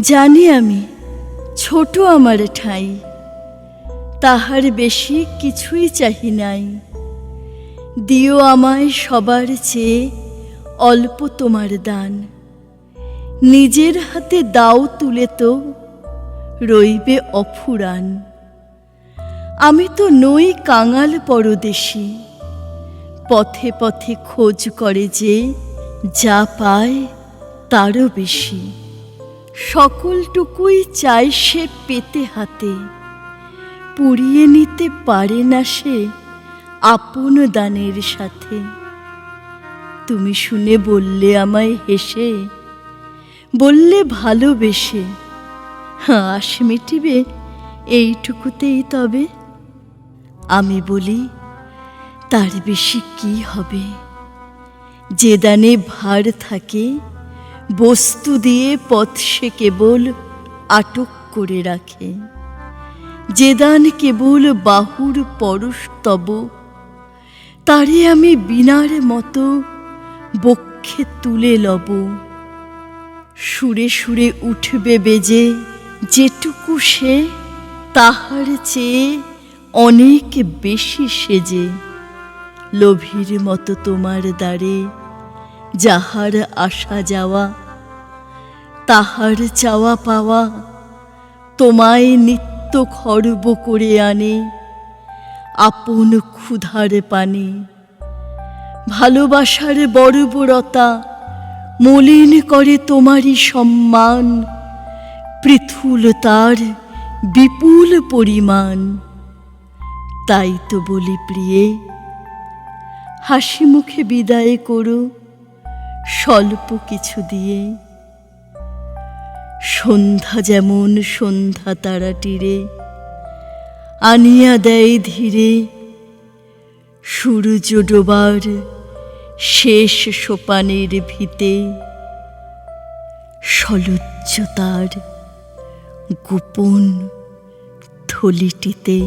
জানি আমি, ছোট আমার ঠাঁই। তাহার বেশি কিছুই চাহি নাই। দিও আমায় সবার চেয়ে অল্প তোমার দান। নিজের হাতে দাও তুলে তো, রইবে অফুরান। আমি তো নই কাঙাল পরদেশী। পথে পথে খোঁজ করে যে যা পায় তারও বেশি। সকলটুকুই চাই সে পেতে হাতে। পুড়িয়ে নিতে পারে না সে আপন দানের সাথে। তুমি শুনে বললে আমায় হেসে, বললে ভালোবেসে। হাঁস মিটিবে এইটুকুতেই তবে। আমি বলি, তার বেশি কি হবে? যে দানে ভার থাকে বস্তু দিয়ে পথ সে কেবল আটক করে রাখে। যে দান কেবল বাহুর পরশ তব, তারে আমি বিনার মতো বক্ষে তুলে লব। সুরে সুরে উঠবে বেজে যেটুকু সে, তাহার চেয়ে অনেক বেশি সেজে। লোভীর মতো তোমার দ্বারে যাহার আসা যাওয়া, তাহার চাওয়া পাওয়া, তোমায় নিত্য খর্ব করে আনে, আপন ক্ষুধার পানে। ভালোবাসার বর্বরতা মলিন করে তোমারই সম্মান, পৃথুল তার বিপুল পরিমাণ। তাই তো বলি প্রিয়ে হাসি মুখে বিদায় করো। স্বল্প কিছু দিয়ে। সন্ধ্যা যেমন সন্ধ্যা তারাটিরে আনিয়া দেয় ধীরে। সূর্য ডোবার শেষ সোপানের ভিতে, সলজ্জ তার গোপন থলিটিতে।